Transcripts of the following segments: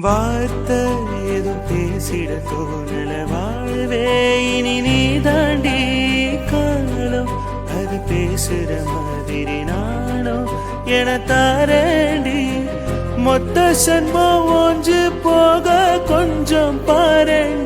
வார்த்தை ஏதும் பேசிட தோணல. வாழ்வே இனி நீ தாண்டி காணலும் அது பேசுற மாதிரி நானும் என தாரண்டி. மொத்த சன்மம் ஒன்று போக கொஞ்சம் பாரண்டி.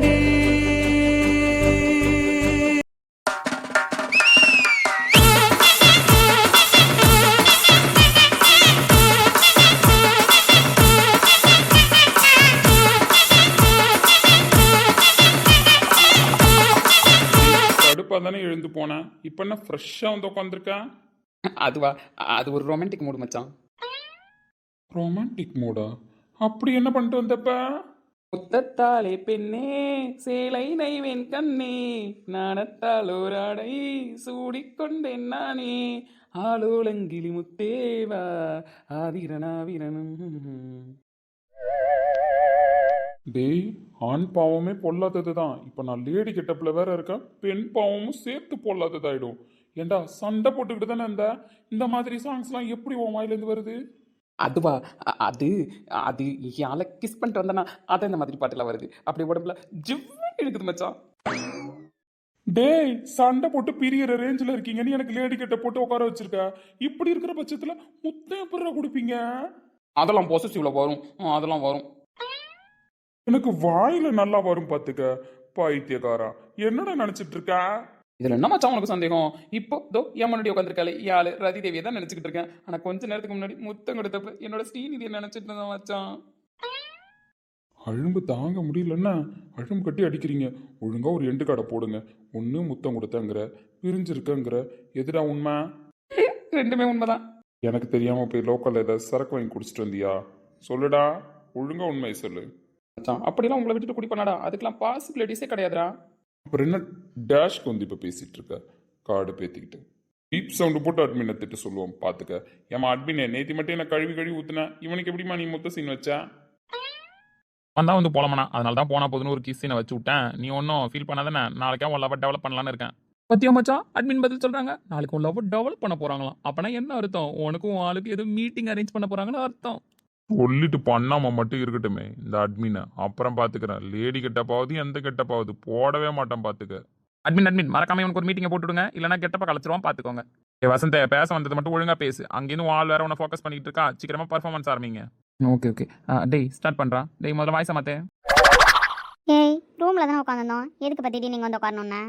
போனேன் இப்போ என்ன ஃப்ரெஷ்ஷாக வந்து உட்காந்துருக்கேன் அதுவா அது ஒரு ரொமான்டிக் மூடு மச்சான். ரொமான்டிக் மூடா அப்படி என்ன பண்ணிட்டு வந்தப்ப? முத்தத்தாலே பெண்ணே சேலை நைவேன் கண்ணே நாணத்தால் ஓராடை சூடிக்கொண்டேன் நானே. ஆலோலங்கிளி முத்தேவா ஆதிரனாவிரனும். டேய் ஆண் பாவமே பொல்லாதது தான் இப்போ நான் லேடி கெட்டப்பில் வேற இருக்கேன். பெண் பாவமும் சேர்த்து பொல்லாததாயிடும். ஏண்டா சண்டை போட்டுக்கிட்டு தானே இந்த இந்த மாதிரி சாங்ஸ்லாம் எப்படி உன் வாயிலேருந்து வருது? அதுவா? அது அது யால கிஸ் பண்ணிட்டு வந்தனா அதான் இந்த மாதிரி பாட்டுலாம் வருது. அப்படி உடம்புல ஜிவ்வு இருக்குது மச்சான். டேய் சண்டை போட்டு பிரியற ரேஞ்சில் இருக்கீங்கன்னு எனக்கு லேடி கெட்ட போட்டு உட்கார வச்சிருக்க. இப்படி இருக்கிற பட்சத்தில் முத்தம் எப்படிடா கொடுப்பீங்க? அதெல்லாம் பொசசிவ்ல வரும். அதெல்லாம் வரும். எனக்கு வாயில நல்லா வரும் பாத்துக்க பைத்தியக்காரா. என்னடா நினைச்சிட்டு இருக்க? இதுல என்ன மச்சான் உனக்கு சந்தேகம்? இப்போ தோ என் முன்னாடி உட்காந்துருக்காளே யாழ் ரதி தேவியை தான் நினைச்சுக்கிட்டு இருக்கேன். ஆனா கொஞ்ச நேரத்துக்கு முன்னாடி முத்தம் கொடுத்தப்ப என்னோட ஸ்ரீநிதியை நினைச்சிட்டு இருந்தேன் மச்சான் அழும்பு தாங்க முடியலன்னா அழும்பு கட்டி அடிக்கிறீங்க. ஒழுங்கா ஒரு எண்டு கடை போடுங்க. ஒன்று முத்தம் கொடுத்தங்கிற பிரிஞ்சிருக்கங்கிற. எதுடா உண்மை? ரெண்டுமே உண்மைதான். எனக்கு தெரியாம போய் லோக்கல்ல ஏதாவது சரக்கு வாங்கி குடிச்சிட்டு வந்தியா? சொல்லுடா. ஒழுங்கா உண்மையை சொல்லு. மச்சான். அப்படிலாம் உங்களை விட்டுட்டு குடி பண்ணாடா. அதுக்கெல்லாம் பாசிபிலிட்டிஸே கிடையாதுடா. அப்புறம் என்ன டேஷ்க்கு வந்து இப்போ பேசிட்டு இருக்க? கார்டு பேத்திக்கிட்டு. பீப் சவுண்டு போட்டு அட்மினை திட்டு சொல்லுவோம் பார்த்துக்க ஏமா அட்மினே நேத்தி மட்டும் என்ன கழுவி கழுவி ஊத்துன? இவனுக்கு எப்படிமா நீ முத்த சீன் வச்சா? வந்தா வந்து போலமாண்ணா அதனால தான் போனா போதுன்னு ஒரு கிஸ்ஸினை வச்சு விட்டேன். நீ ஒன்றும் ஃபீல் பண்ணாதானே நாளைக்கே உன் லவ் டெவலப் பண்ணலான்னு இருக்கேன். பத்தியா மச்சான்? அட்மின் பதில் சொல்றாங்க. நாளைக்கு உன் லவ் டெவலப் பண்ண போறாங்களாம். அப்பனா என்ன அர்த்தம்? உனக்கும் உன் ஆளுக்கு எதுவும் மீட்டிங் அரேஞ்ச் பண்ண போறாங்கன்னு அர்த்தம். சொல்லிட்டு பண்ணாம மட்டும் இருக்கட்டுமே இந்த அட்மினை அப்புறம் பாத்துக்கிறேன். லேடி கெட்டப்பாவது எந்த கெட்டப்பாவது போடவே மாட்டேன் பாத்துக்க. அட்மின் அட்மின் மறக்காம இவனுக்கு ஒரு மீட்டிங்கை போட்டுடுங்க. இல்லைனா கெட்டப்ப கலைச்சிருவான் பாத்துக்கோங்க. ஏ வசந்த பேச வந்தது மட்டும் ஒழுங்கா பேசு. அங்கேருந்து உன் ஆள் வேற உன்னை ஃபோக்கஸ் பண்ணிட்டு இருக்கா. சீக்கிரமா பர்ஃபார்மன்ஸ் ஆரம்பிங்க. ஓகே ஓகே டேய் ஸ்டார்ட் பண்றான் டேய் முதல்ல வாய்ஸை மாத்தே. ஏய் ரூமில் தானே உட்காந்துருந்தோம் எதுக்கு பற்றிட்டு நீங்கள் வந்து உட்காரணுண்ணே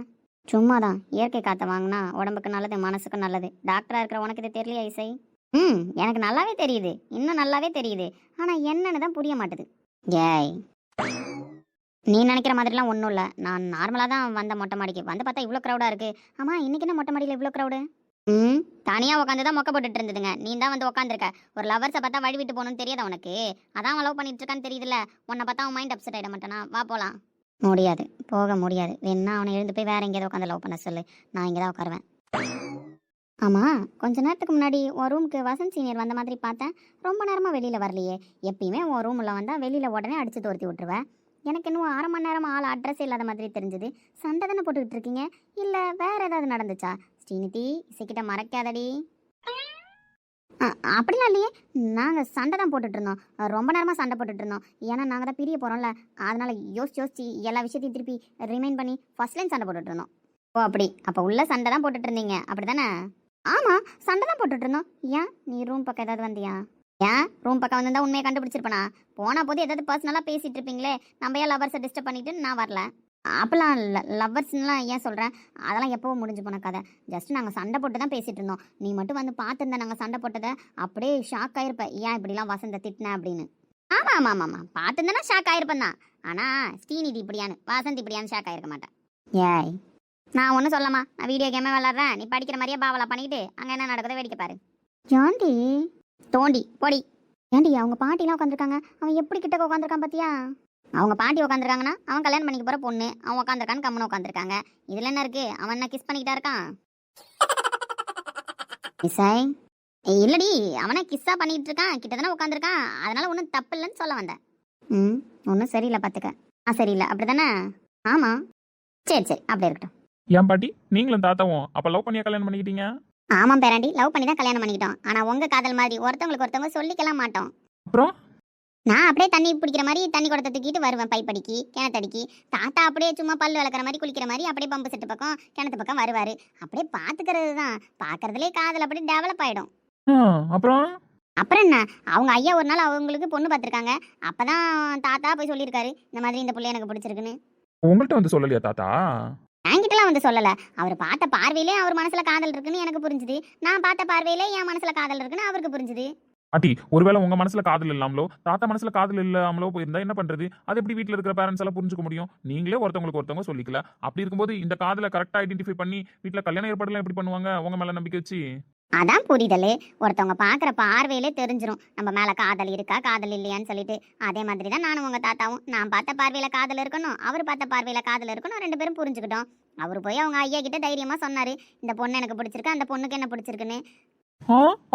சும்மா தான் இயற்கை காற்றை வாங்கினா உடம்புக்கு நல்லது மனசுக்கு நல்லது. டாக்டராக இருக்கிற உனக்கு இது தெரியலையா இசை? ம் எனக்கு நல்லாவே தெரியுது. இன்னும் நல்லாவே தெரியுது. ஆனால் என்னன்னு தான் புரிய மாட்டுது. ஏய். நீ நினைக்கிற மாதிரிலாம் ஒன்றும் இல்லை. நான் நார்மலாக தான் வந்த மொட்டை மாடிக்கு. வந்து பார்த்தா இவ்வளோ க்ரௌடாக இருக்குது ஆமாம் இன்னைக்கு என்ன மொட்டை மாடியில் இவ்வளோ க்ரௌடு ம் தனியாக உட்காந்து தான் மொக்க போட்டுட்டு இருந்ததுங்க. நீ தான் வந்து உட்காந்துருக்க ஒரு லவர்ஸை பார்த்தா வழி விட்டு போகணும்னு தெரியாத உனக்கு? அதான் அவன் லவ் பண்ணிட்டு இருக்கான்னு தெரியுதுல்ல. உன்னை பார்த்தா அவன் மைண்ட் அப்செட் ஆகிட மாட்டானா? வா போகலாம் முடியாது. போக முடியாது. வேணா அவனை எழுந்து போய் வேற எங்கேயாவது உட்காந்து லவ் பண்ண சொல்லு. நான் இங்கே தான் உட்காருவேன் ஆமாம் கொஞ்ச நேரத்துக்கு முன்னாடி உன் ரூமுக்கு வசந்த் சீனியர் வந்த மாதிரி பார்த்தேன். ரொம்ப நேரமாக வெளியில் வரலையே. எப்பயுமே உன் ரூமில் வந்தால் வெளியில் உடனே அடித்து துரத்தி விட்டுருவேன் எனக்கு இன்னும் அரை மணி நேரம் ஆள் அட்ரஸ் இல்லாத மாதிரி தெரிஞ்சுது. சண்டை தானே போட்டுக்கிட்டு இருக்கீங்க? இல்லை வேறு ஏதாவது நடந்துச்சா? ஸ்ரீநிதி இசைக்கிட்ட மறைக்காதடி. அப்படிலாம் இல்லையே. நாங்கள் சண்டை தான் போட்டுட்ருந்தோம் ரொம்ப நேரமாக சண்டை போட்டுட்டு இருந்தோம். ஏன்னா நாங்கள் தான் பிரிய போகிறோம்ல அதனால் யோசிச்சு யோசிச்சு எல்லா விஷயத்தையும் திருப்பி ரிமைண்ட் பண்ணி ஃபர்ஸ்ட் லைன் சண்டை போட்டுட்ருந்தோம் ஓ அப்படி. அப்போ உள்ள சண்டை தான் போட்டுட்ருந்தீங்க அப்படி தானே ஆமாம் சண்டை தான் போட்டுட்டு இருந்தோம். ஏன்? நீ ரூம் பக்கம் ஏதாவது வந்தியா? ஏன்? ரூம் பக்கம் வந்திருந்தா உண்மையை கண்டுபிடிச்சிருப்பனா? போன போது ஏதாவது பர்சனலாக பேசிட்டு இருப்பீங்களே? நம்ம ஏன் லவர்ஸை டிஸ்டர்ப் பண்ணிட்டு நான் வரல? அப்பெல்லாம் லவ்வர்ஸ்லாம் ஏன் சொல்கிறேன் அதெல்லாம் எப்போவும் முடிஞ்சு போன கதை. ஜஸ்ட் நாங்கள் சண்டை போட்டு தான் பேசிட்டு இருந்தோம். நீ மட்டும் வந்து பார்த்துருந்த நாங்கள் சண்டை போட்டதை அப்படியே ஷாக் ஆகிருப்ப ஏன் இப்படிலாம் வசந்த திட்டின அப்படின்னு. ஆமாம் ஆமாம் ஆமாம் ஆமாம் பார்த்துருந்தேன்னா ஷாக் ஆகிருப்பேன் தான். ஆனால் ஸ்ரீநிதி இப்படியான்னு வசந்த் இப்படியான்னு ஷாக் ஆகிருக்க மாட்டேன். ஏய் நான் ஒன்றும் சொல்லமா நான் வீடியோ கேமே விளாட்றேன் நீ படிக்கிற மாதிரியே பாவலா பண்ணிக்கிட்டு அங்கே என்ன நடக்குதோ வேடிக்கை பாரு. ஏண்டி? தோண்டி பொடி. ஏண்டி அவங்க பாட்டிலாம் உட்காந்துருக்காங்க அவன் எப்படி கிட்ட உட்காந்துருக்கான் பாத்தியா? அவங்க பாட்டி உட்காந்துருக்காங்கன்னா அவன் கல்யாணம் பண்ணிக்க போகிற பொண்ணு. அவன் உட்காந்துருக்கான்னு கம்மனு உட்காந்துருக்காங்க இதில் என்ன இருக்கு? அவன் என்ன கிஸ் பண்ணிக்கிட்டா இருக்கான்? இசை ஏய், இல்லடி. அவனை கிஸ்ஸா பண்ணிட்டு இருக்கான். கிட்ட தானே உட்காந்துருக்கான் அதனால ஒன்றும் தப்பு இல்லைன்னு சொல்ல வந்தேன். ம் ஒன்றும் சரியில்லை பார்த்துக்க ஆ சரியில்லை. அப்படி தானே ஆமாம் சரி சரி. அப்படி இருக்கட்டும். ஏன் பாட்டி? நீங்களும் தாத்தாவும் அப்ப லவ் பண்ணியா கல்யாணம் பண்ணிக்கிட்டீங்க? ஆமாம் பேராண்டி லவ் பண்ணி தான் கல்யாணம் பண்ணிக்கிட்டோம். ஆனால் உங்கள் காதல் மாதிரி ஒருத்தவங்களுக்கு ஒருத்தவங்க சொல்லிக்கலாம் மாட்டோம். அப்புறம்? நான் அப்படியே தண்ணி பிடிக்கிற மாதிரி தண்ணி குடத்தை தூக்கிட்டு வருவேன் பைப்படிக்கு கிணத்தடிக்கு தாத்தா அப்படியே சும்மா பல் விளக்குற மாதிரி குளிக்கிற மாதிரி அப்படியே பம்பு செட்டு பக்கம் கிணத்து பக்கம் வருவார். அப்படியே பார்த்துக்கிறது தான் பார்க்கறதுலே காதல் அப்படியே டெவலப் ஆகிடும் அப்புறம்? அப்புறம் என்ன? அவங்க ஐயா ஒரு நாள் அவங்களுக்கு பொண்ணு பார்த்துருக்காங்க அப்பதான் தாத்தா போய் சொல்லியிருக்காரு இந்த மாதிரி இந்த புள்ள எனக்கு பிடிச்சிருக்குன்னு. உங்கள்கிட்ட வந்து சொல்லலையா தாத்தா? என்கிட்டலாம் வந்து சொல்லல. அவர் பார்த்த பார்வையிலே அவர் மனசுல காதல் இருக்குன்னு எனக்கு புரிஞ்சுது. நான் பார்த்த பார்வையிலே என் மனசுல காதல் இருக்குன்னு அவருக்கு புரிஞ்சுது. பாட்டி ஒருவேளை உங்க மனசுல காதல் இல்லாமலோ தாத்தா மனசுல காதல் இல்லாமலோ போயிருந்தா என்ன பண்றது? அது எப்படி வீட்ல இருக்கிற பேரண்ட்ஸ் எல்லாம் புரிஞ்சுக்க முடியும்? நீங்களே ஒருத்தவங்களுக்கு ஒருத்தவங்க சொல்லிக்கல. அப்படி இருக்கும்போது இந்த காதலை கரெக்டா ஐடென்டிஃபை பண்ணி வீட்ல கல்யாண ஏற்பாடுலாம் எப்படி பண்ணுவாங்க? உங்க மேல நம்பிக்கை வச்சு. அதான் புரிதல். ஒருத்தவங்க பார்க்குற பார்வையிலே தெரிஞ்சிடும் நம்ம மேலே காதல் இருக்கா காதல் இல்லையான்னு சொல்லிட்டு. அதே மாதிரி தான் நானும் உங்கள் தாத்தாவும். நான் பார்த்த பார்வையில் காதல் இருக்கணும் அவர் பார்த்த பார்வையில் காதல் இருக்கணும் ரெண்டு பேரும் புரிஞ்சுக்கிட்டோம். அவர் போய் அவங்க ஐயா கிட்ட தைரியமாக சொன்னார். இந்த பொண்ணு எனக்கு பிடிச்சிருக்கு அந்த பொண்ணுக்கு என்ன பிடிச்சிருக்குன்னு?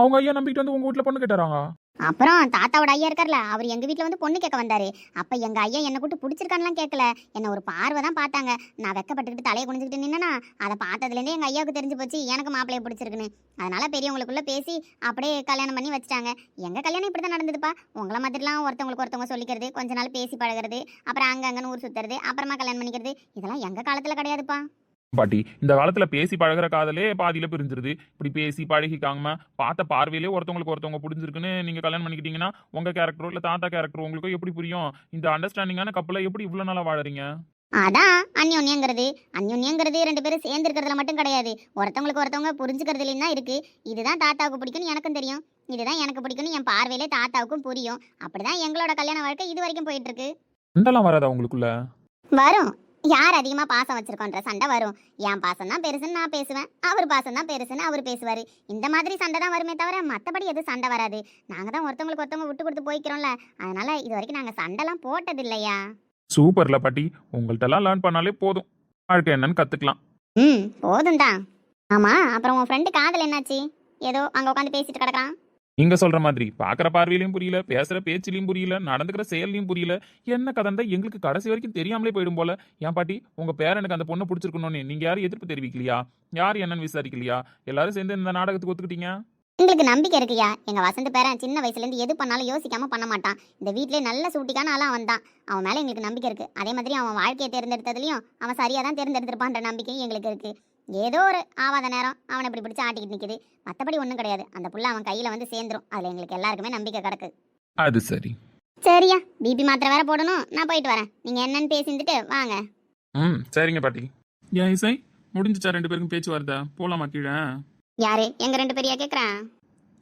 அவங்க ஐயா நம்பிக்கிட்டு வந்து உங்க வீட்ல பொண்ணு கேட்டாராங்க? அப்புறம் தாத்தாவோட ஐயா இருக்கார்ல அவர் எங்கள் வீட்டில் வந்து பொண்ணு கேட்க வந்தார். அப்போ எங்கள் ஐயா என்னை கூட்டு பிடிச்சிருக்கான்லாம் கேட்கல. என்னை ஒரு பார்வை தான் பார்த்தாங்க. நான் வெக்கப்பட்டுக்கிட்டு தலையை குனிஞ்சுக்கிட்டு நின்னா அதை பார்த்ததுலேருந்தே எங்கள் ஐயாவுக்கு தெரிஞ்சு போச்சு எனக்கு மாப்பிள்ளைய பிடிச்சிருக்குன்னு. அதனால பெரியவங்களுக்குள்ள பேசி அப்படியே கல்யாணம் பண்ணி வச்சுட்டாங்க. எங்கள் கல்யாணம் இப்படி தான் நடந்ததுப்பா. உங்களை மாதிரிலாம் ஒருத்தவங்களுக்கு ஒருத்தவங்க சொல்லிக்கிறது கொஞ்ச நாள் பேசி பழகுறது அப்புறம் அங்கே அங்கன்னு ஊர் சுற்றுறது அப்புறமா கல்யாணம் பண்ணிக்கிறது இதெல்லாம் எங்கள் காலத்தில் கிடையாதுப்பா. பாட்டி இந்த காலத்துல பேசி பழகுற காதலே பாதியில பிரிஞ்சிருது. இப்படி பேசி பழகிக்காம பார்த்த பார்வையிலே ஒருத்தவங்களுக்கு ஒருத்தவங்க புரிஞ்சிருக்குன்னு நீங்க கல்யாணம் பண்ணிக்கிட்டீங்கன்னா உங்க கேரக்டரோ இல்ல தாத்தா கேரக்டர் உங்களுக்கு எப்படி புரியும்? இந்த அண்டர்ஸ்டாண்டிங்கான கப்பலை எப்படி இவ்வளவு நாளா வாழறீங்க? அதான் அந்யோன்யங்கிறது. அந்யோன்யங்கிறது ரெண்டு பேரும் சேர்ந்து இருக்கிறதுல மட்டும் கிடையாது. ஒருத்தவங்களுக்கு ஒருத்தவங்க புரிஞ்சுக்கிறதுலையும் தான் இருக்கு. இதுதான் தாத்தாவுக்கு பிடிக்கும்னு எனக்கும் தெரியும். இதுதான் எனக்கு பிடிக்கும்னு என் பார்வையிலே தாத்தாவுக்கும் புரியும். அப்படிதான் எங்களோட கல்யாண வாழ்க்கை இது வரைக்கும் போயிட்டு இருக்கு. வராதா உங்களுக்குள்ள? வரும். யார் அதிகமா பாசம் வச்சிருக்கோன்ற சண்டை வரும். என் பாசம் தான் பெருசுன்னு நான் பேசுவேன். அவர் பாசம் தான் பெருசுன்னு அவர் பேசுவாரு. இந்த மாதிரி சண்டை தான் வருமே தவிர மற்றபடி எதுவும் சண்டை வராது. நாங்க தான் ஒருத்தவங்களுக்கு ஒருத்தவங்க விட்டு கொடுத்து போய்க்கிறோம்ல. அதனால இது வரைக்கும் நாங்க சண்டைலாம் போட்டது இல்லையா? சூப்பர்ல பாட்டி. உங்கள்ட்ட எல்லாம் லேர்ன் பண்ணாலே போதும். வாழ்க்கை என்னன்னு கத்துக்கலாம். ம் போதும் தான் ஆமா அப்புறம் உன் ஃப்ரெண்டு காதல் என்னாச்சு? ஏதோ அங்க உட்காந்து பேசிட்டு கிடக்குறான். நீங்க சொல்ற மாதிரி பாக்குற பார்வையிலையும் புரியல பேசுற பேச்சிலையும் புரியல நடந்துக்கிற செயல்லையும் புரியல என்ன கதந்தா எங்களுக்கு கடைசி வரைக்கும் தெரியாமலே போயிடும் போல. ஏன் பாட்டி உங்க பேரனுக்கு அந்த பொண்ணை பிடிச்சிருக்கணும்னு நீங்க யாரும் எதிர்ப்பு தெரிவிக்கலையா? யார் என்னன்னு விசாரிக்கலையா? எல்லாரும் சேர்ந்து இந்த நாடகத்துக்கு ஒத்துக்கிட்டீங்க? உங்களுக்கு நம்பிக்கை இருக்குயா? எங்க வசந்த பேரன் சின்ன வயசுல இருந்து எது பண்ணாலும் யோசிக்காம பண்ண மாட்டான். இந்த வீட்லயே நல்ல சூட்டிக்கான ஆளா வந்தான் அவன் மேல எங்களுக்கு நம்பிக்கை இருக்கு. அதே மாதிரி அவன் வாழ்க்கையை தேர்ந்தெடுத்ததுலயும் அவன் சரியா தான் தேர்ந்தெடுத்திருப்பான்ற நம்பிக்கையும் எங்களுக்கு இருக்கு. ஏதோ ஒரு ஆவாத நேரம் அவனை இப்படி பிடிச்சி ஆட்டிக்கிட்டு நிக்குது. மத்தபடி ஒன்றும் கிடையாது. அந்த புள்ள அவன் கையில வந்து சேர்ந்துரும். அதுல எங்களுக்கு எல்லாருக்குமே நம்பிக்கை கிடக்கு. அது சரி. சரியா பிபி மாத்திரை வேற போடணும். நான் போயிட்டு வரேன். நீங்க என்னன்னு பேசிட்டு வாங்க. ம் சரிங்க பாட்டி. ஏன் இசை முடிஞ்சுச்சா ரெண்டு பேருக்கும் பேச்சு வருதா போலாமா கீழே? யாரு? எங்க ரெண்டு பேரையா கேக்குறேன்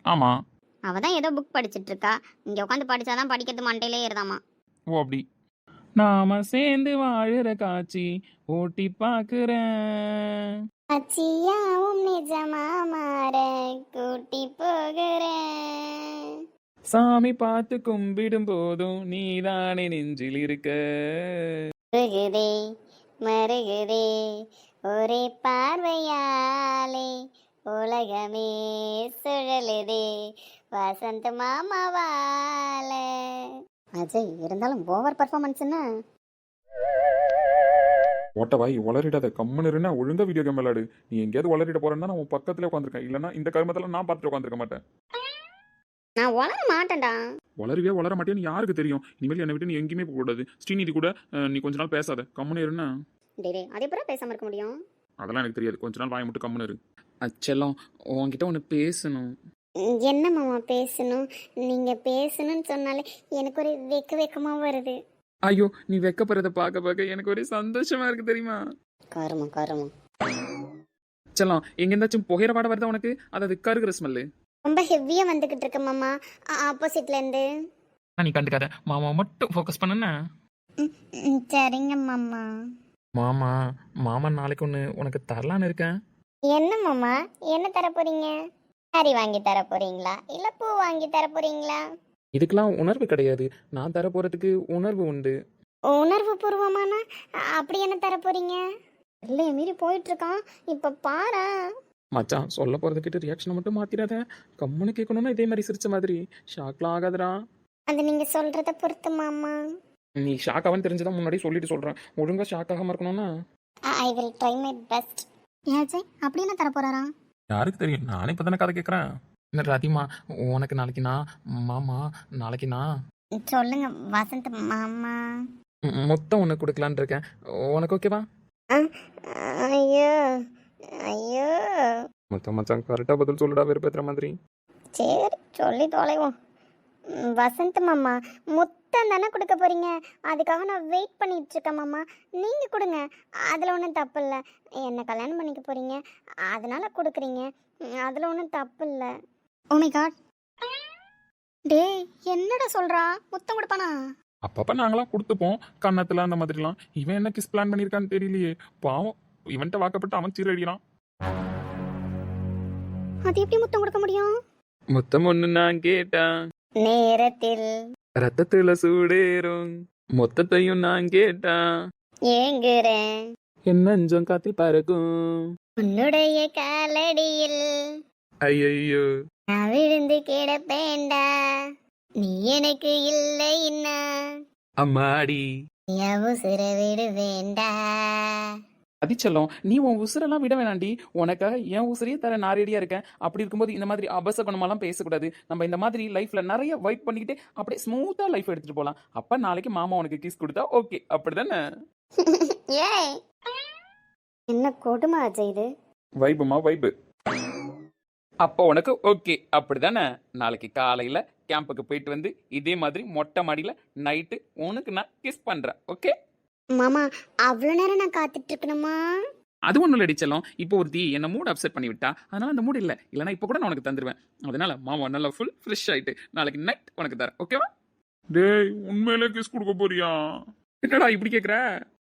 ஆமா. அவ தான் ஏதோ புக் படிச்சிட்டு இருக்கா. இங்க உட்காந்து படிச்சாதான் படிக்கிறது மண்டையிலே ஏறுதாமா? ஓ அப்படி. நாம சேர்ந்து வாழுற காட்சி ஓட்டி பாக்குறேன் அச்சியாவும் நிஜமா மாற கூட்டி போகிறேன் சாமி பார்த்து கும்பிடும் போதும் நீதானே நெஞ்சில் இருக்க. மருகுதே மருகுதே ஒரே பார்வையாலே உலகமே சுழலுதே வசந்த் மாமாவால அஜய் இருந்தாலும் ஓவர் பர்ஃபார்மன்ஸ்னா ஓட்ட வாய் வளரிடாத கம்முன்னு இருந்தா ஒழுங்கா வீடியோ கேம் விளையாடு. நீ எங்கேயாவது வளரிட போறேன்னா நான் பக்கத்துல உட்காந்துருக்கேன் இல்லைன்னா இந்த கருமத்தில் நான் பார்த்துட்டு உட்காந்துருக்க மாட்டேன். நான் வளர மாட்டேன்டா. வளருவே வளர மாட்டேன்னு யாருக்கு தெரியும்? இனிமேல் என்னை விட்டு நீ எங்கேயுமே போகக்கூடாது ஸ்ரீநிதி கூட நீ கொஞ்ச நாள் பேசாத. கம்முன்னு இருன்னா டேய் டேய், அதே பிறகு பேசாம இருக்க முடியும்? அதெல்லாம் எனக்கு தெரியாது. கொஞ்ச நாள் வாய் மட்டும் கம்முன்னு இரு. அச்செல்லாம் உன்கிட்ட ஒன்று பேசணும். என்ன மாமா பேசணும்? நீங்க பேசணும்னு சொன்னாலே எனக்கு ஒரு வெக்க வெக்கமா வருது. ஐயோ நீ வெக்கப்படுறத பார்க்க பார்க்க எனக்கு ஒரே சந்தோஷமா இருக்கு தெரியுமா? கருமம் கருமம் செல்லம் எங்க இருந்தாச்சும் புகையிற பாட வருதா உனக்கு? அதாவது கருகிற ஸ்மெல்லு ரொம்ப ஹெவியா வந்துகிட்டு இருக்கு மாமா. ஆப்போசிட்ல இருந்து. நீ கண்டுக்காத. மாமா மட்டும் ஃபோக்கஸ் பண்ணுன சரிங்க மாமா. மாமா மாமா நாளைக்கு ஒன்று உனக்கு தரலான்னு இருக்கேன். என்ன மாமா? என்ன தர போறீங்க சாரி வாங்கி தர போறீங்களா இல்ல பூ வாங்கி தர போறீங்களா இதுக்கெல்லாம் உணர்வு கிடையாது. நான் தர போறதுக்கு உணர்வு உண்டு. உணர்வு பூர்வமானா அப்படி என்ன தர போறீங்க இல்லைய மீறி போயிட்டு இருக்கான் இப்ப பாரு. மச்சான் சொல்ல போறத கிட்ட ரியாக்ஷனை மட்டும் மாத்திராத. கம்முன்னு கேட்கணும்னா இதே மாதிரி சிரிச்ச மாதிரி. ஷாக்லாம் ஆகாதடா. அது நீங்க சொல்றத பொறுத்து மாமா. நீ ஷாக் ஆகான்னு தெரிஞ்சதான் முன்னாடி சொல்லிட்டு சொல்றேன். ஒழுங்கா ஷாக் ஆகாம இருக்கணும்னா? I will try my best ஏச்சே அப்படி என்ன தர போறாரா யாருக்கு தெரியும்? நானே இப்போ தானே கதை கேட்குறேன் ரதிமா உனக்கு நாளைக்கு நான் மாமா நாளைக்கு நான் சொல்லுங்க வசந்த் மாமா. மொத்தம் உனக்கு கொடுக்கலான்னு இருக்கேன். உனக்கு ஓகேவா ஐயோ ஐயோ. மொத்தம் மச்சான் கரெக்டாக பதில் சொல்லுடா வெறுப்பேற்றுற மாதிரி. சரி சொல்லி தொலைவோம். வசந்த் மாமா முத்தம் தானே கொடுக்க போறீங்க? அதுக்காக நான் வெயிட் பண்ணிட்டு இருக்கேன் மாமா. நீங்க கொடுங்க. அதுல ஒன்றும் தப்பு இல்லை. என்ன கல்யாணம் பண்ணிக்க போறீங்க? அதனால கொடுக்குறீங்க. அதுல ஒன்றும் தப்பு இல்லை. ஓமை காட் டேய் என்னடா சொல்றா? முத்தம் கொடுப்பானா? அப்பப்ப நாங்களாம் கொடுத்துப்போம். கன்னத்துல அந்த மாதிரிலாம். இவன் என்ன கிஸ் பிளான் பண்ணியிருக்கான்னு தெரியலையே. பாவம் இவன்ட்ட வாக்கப்பட்டு அவன் சீரடிக்கிறான் அது எப்படி முத்தம் கொடுக்க முடியும்? மொத்தம் ஒன்று நான் கேட்டேன். நேரத்தில். ரத்தத்துல சூடேறும். மொத்தத்தையும் நான் கேட்டேன். ஏங்குறேன். என் நெஞ்சம் காத்தில் பறக்கும். உன்னுடைய காலடியில். ஐயையோ. நான் விழுந்து கிடப்பேண்டா நீ எனக்கு இல்லைன்னா அம்மாடி. உசுர விடுவேண்டா அதிச்சலம் நீ உன் உசுரெல்லாம் விட வேணாண்டி. உனக்காக என் உசுரையே தர நான் ரெடியா இருக்கேன். அப்படி இருக்கும்போது இந்த மாதிரி அபசகுணமெல்லாம் பேசக்கூடாது. நம்ம இந்த மாதிரி லைஃப்ல நிறைய வைப் பண்ணிக்கிட்டு அப்படியே ஸ்மூத்தா லைஃப் எடுத்துட்டு போலாம். அப்ப நாளைக்கு மாமா உனக்கு கிஸ் கொடுத்தா ஓகே அப்படிதானே? ஏய். என்ன கொடுமை அஜய் இது? வைபுமா வைபு அப்போ உனக்கு ஓகே அப்படிதானே? நாளைக்கு காலையில கேம்புக்கு போயிட்டு வந்து இதே மாதிரி மொட்டை மாடியில நைட்டு உனக்கு நான் கிஸ் பண்றேன் ஓகே மாமா அவ்வளோ நேரம் நான் காத்துட்டு இருக்கணுமா? அது ஒன்றும் இல்லை செல்லம். இப்போ ஒருத்தி என்ன மூட் அப்செட் பண்ணி விட்டா அதனால அந்த மூட் இல்லை. இல்லைனா இப்போ கூட நான் உனக்கு தந்துருவேன். அதனால மாமா நல்லா ஃபுல் ஃப்ரெஷ் ஆயிட்டு நாளைக்கு நைட் உனக்கு தரேன் ஓகேவா டேய் உண்மையிலே கிஸ் கொடுக்க போறியா? என்னடா இப்படி கேட்குற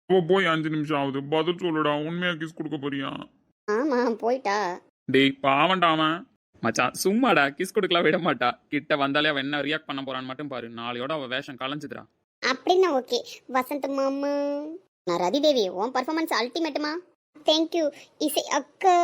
போ போய் அஞ்சு நிமிஷம் ஆகுது. பதில் சொல்லுடா. உண்மையா கிஸ் கொடுக்க போறியா? ஆமா போயிட்டா. டேய் பாவண்டாமா மச்சான் சும்மாடா கிஸ் கொடுக்கலாம் விட மாட்டா. கிட்ட வந்தாலே அவன் என்ன ரியாக்ட் பண்ண போறான்னு மட்டும் பாரு. நாளையோட அவ வேஷம் கலைஞ்சுதுடா அப்படின்னா ஓகே. வசந்த் மாமா. நான் ரதி தேவி உன் பர்ஃபார்மன்ஸ் அல்டிமேட்டுமா தேங்க்யூ இசை அக்கா.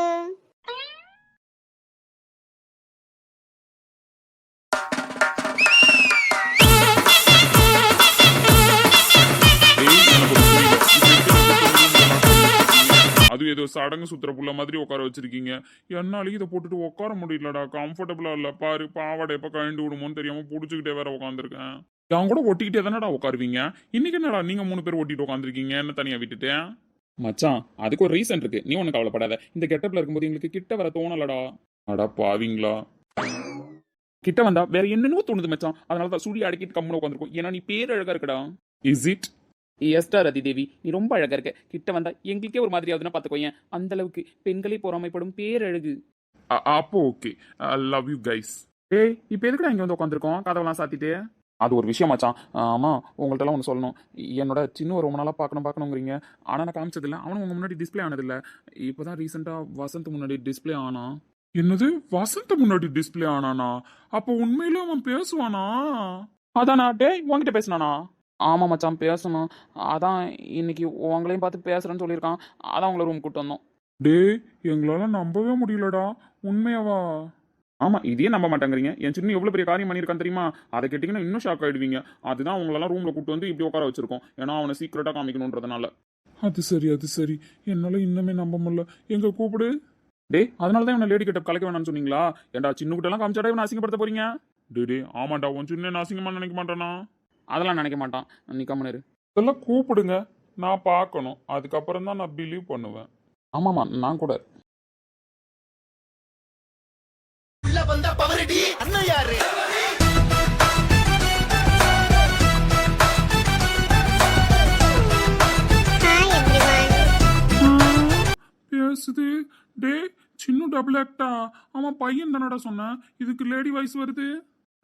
அது ஏதோ சடங்கு சுத்துற புள்ள மாதிரி உட்கார வச்சிருக்கீங்க. என்னாலையும் இதை போட்டுட்டு உட்கார முடியலடா. கம்ஃபர்டபுளா இல்ல. பாரு பாவாடை எப்ப கழண்டு விடுமோன்னு தெரியாம புடிச்சுக்கிட்டே வேற உட்காந்துருக்கேன். என் கூட ஒட்டிக்கிட்டே தானடா உட்காருவீங்க? இன்னைக்கு என்னடா நீங்க மூணு பேர் ஒட்டிட்டு உட்காந்துருக்கீங்க? என்ன தனியா விட்டுட்டு? மச்சான் அதுக்கு ஒரு ரீசன் இருக்கு. நீ ஒன்னும் கவலைப்படாத. இந்த கெட்டப்ல இருக்கும்போது எங்களுக்கு கிட்ட வர தோணலடா. அடா பாவீங்களா? கிட்ட வந்தா வேற என்னென்னவோ தோணுது மச்சான். அதனால தான் சுடி அடக்கிட்டு கம்முன்னு உட்காந்துருக்கும். ஏன்னா நீ பேர் அழகா இருக்கடா. இஸ் இட் எஸ்டா ரதி தேவி நீ ரொம்ப அழகா இருக்க. கிட்ட வந்தா எங்களுக்கே ஒரு மாதிரி ஆகுதுன்னா பாத்துக்கோயேன். அந்த அளவுக்கு பெண்களே பொறாமைப்படும் பேரழகு. அப்போ ஓகே. Love you guys. ஏய் இப்போ எதுக்குடா இங்க வந்து உட்காந்துருக்கோம் கதவெல்லாம் சாத்திட்டு. அது ஒரு விஷயம் மச்சான். ஆமா உங்கள்ட்டலாம் ஒன்று சொல்லணும். என்னோட சின்ன ரொம்ப நாளாக பார்க்கணும் பார்க்கணுங்கிறீங்க ஆனால் நான் காமிச்சதில்ல. அவனும் உங்க முன்னாடி டிஸ்ப்ளே ஆனதில்ல. இப்போதான் ரீசெண்டாக வசந்த் முன்னாடி டிஸ்ப்ளே ஆனான் என்னது? வசந்த முன்னாடி டிஸ்ப்ளே ஆனானா? அப்போ உண்மையிலே அவன் பேசுவானா? அதானா? டேய் உங்ககிட்ட பேசினானா? ஆமாம் மச்சான் பேசணும். அதான் இன்னைக்கு உங்களையும் பார்த்து பேசுறேன்னு சொல்லியிருக்கான். அதான் உங்களை ரூம் கூட்டு வந்தோம். டேய் எங்களால நம்பவே முடியலடா. உண்மையாவா? ஆமா இதையே நம்ப மாட்டேங்கிறீங்க. என் சின்ன எவ்வளவு பெரிய காரியம் பண்ணியிருக்கான் தெரியுமா? அதை கேட்டிங்கன்னா இன்னும் ஷாக் ஆயிடுவீங்க. அதுதான் உங்களெல்லாம் ரூம்ல கூட்டு வந்து இப்படி உட்கார வச்சிருக்கோம். ஏன்னா அவனை சீக்கிரட்டா காமிக்கணுன்றதுனால. அது சரி அது சரி. என்னால இன்னுமே நம்ப முடியல. எங்க கூப்பிடு. டேய் அதனால தான் இவனை லேடி கெட்டப் கலைக்க வேணாம்னு சொன்னீங்களா? ஏன்டா சின்ன குட்டெல்லாம் காமிச்சாடா இவனை அசிங்கப்படுத்த போறீங்க? டேய் டேய் ஆமாண்டா. உன் சின்ன அசிங்கமா நினைக்க மாட்டானா அதெல்லாம் நினைக்க மாட்டான். நீ கம்மனரு இதெல்லாம் கூப்பிடுங்க. நான் பார்க்கணும். அதுக்கப்புறம் தான் நான் பிலீவ் பண்ணுவேன். ஆமாமா நான் கூட. அண்ணன் யாரு? பேசுது. டேய் சின்ன டபுள் ஆக்டா அவன் பையன் தானடா சொன்னேன். இதுக்கு லேடி வாய்ஸ் வருது.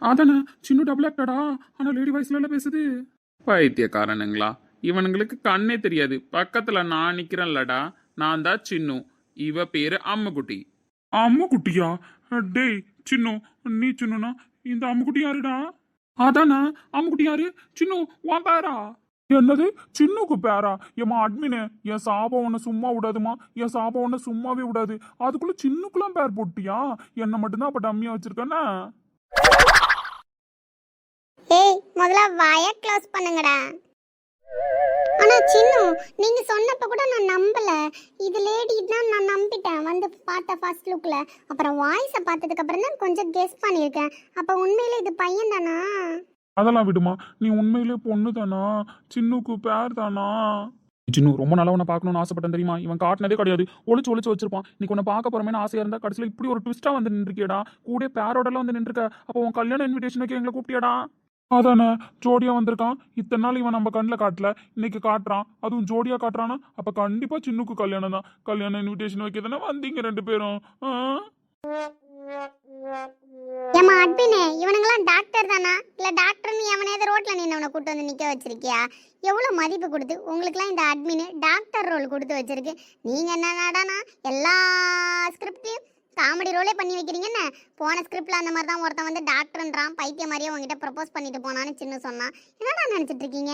அதானே சின்ன டபுள் ஆக்டடா ஆனா லேடி வாய்ஸ்ல எல்லாம் பேசுது. பைத்தியக்காரனுங்களா? இவனுங்களுக்கு கண்ணே தெரியாது. பக்கத்துல நான் நிக்கிறேன்லடா. நான் தான் சின்னு. இவ பேரு அம்முக்குட்டி அம்மா குட்டியா டேய் சின்னு நீ சின்னுனா இந்த அம்முக்குட்டி யாருடா? அதானே அம்முக்குட்டி யாரு? சின்னு உன் பேரா? என்னது சின்னுக்கு பேரா? ஏமா அட்மினு என் சாபம் உன்னை சும்மா விடாதுமா? என் சாபம் உன்னை சும்மாவே விடாது. அதுக்குள்ள சின்னுக்குலாம் பேர் போட்டியா? என்னை மட்டும்தான் அப்ப டம்மியா வச்சிருக்கேன்னா. ஏய் முதல்ல வாய க்ளோஸ் பண்ணுங்கடா. ஆனா சின்னு நீங்க சொன்னப்ப கூட நான் நம்பல. இது லேடி தான் நான் நம்பிட்டேன். வந்து பார்த்த ஃபர்ஸ்ட் லுக்ல அப்புறம் வாய்ஸை பார்த்ததுக்கு அப்புறம் தான் கொஞ்சம் கெஸ் பண்ணியிருக்கேன். அப்ப உண்மையில இது பையன் தானா? அதெல்லாம் விடுமா. நீ உண்மையிலே பொண்ணு தானா? சின்னுக்கு பேர் தானா? சின்னு ரொம்ப நாளாக உன்னை பார்க்கணும்னு ஆசைப்பட்டேன் தெரியுமா? இவன் காட்டினதே கிடையாது. ஒளிச்சு ஒளிச்சு வச்சிருப்பான். நீ உன்னை பார்க்க போறமேனு ஆசையா இருந்தா கடைசியில் இப்படி ஒரு ட்விஸ்டா வந்து நின்றுக்கியடா கூட பேரோடலாம் வந்து நின்றுக்க அப்போ உன் கல்யாண இன்விடேஷன் வைக்க எங்களை கூப்பிட்டியாடா. அதானே? ஜோடியா வந்திருக்கான். இத்தனை நாள் இவன் நம்ம கண்ணில் காட்டல. இன்னைக்கு காட்டுறான். அதுவும் ஜோடியா காட்டுறானா? அப்ப கண்டிப்பா சின்னுக்கு கல்யாணம் தான். கல்யாணம் இன்விடேஷன் வைக்க தானே வந்தீங்க ரெண்டு பேரும். ஏமா அட்பினே இவனுங்களாம் டாக்டர் தானா? இல்ல டாக்டர்னு எவனையாவது ரோட்ல நின்னவனை கூட்டு வந்து நிக்க வச்சிருக்கியா? எவ்வளவு மதிப்பு கொடுத்து உங்களுக்குலாம் இந்த அட்மின் டாக்டர் ரோல் கொடுத்து வச்சிருக்கு. நீங்க என்னடானா எல்லா ஸ்கிரிப்டையும் காமெடி ரோலே பண்ணி வைக்கிறீங்கன்னு போன ஸ்கிரிப்டில் அந்த மாதிரி தான் ஒருத்தன் வந்து டாக்டர்ன்றான் பைத்திய மாதிரியே உங்ககிட்ட ப்ரப்போஸ் பண்ணிட்டு போனான்னு சின்ன சொன்னான். என்னடா நினச்சிட்டு இருக்கீங்க?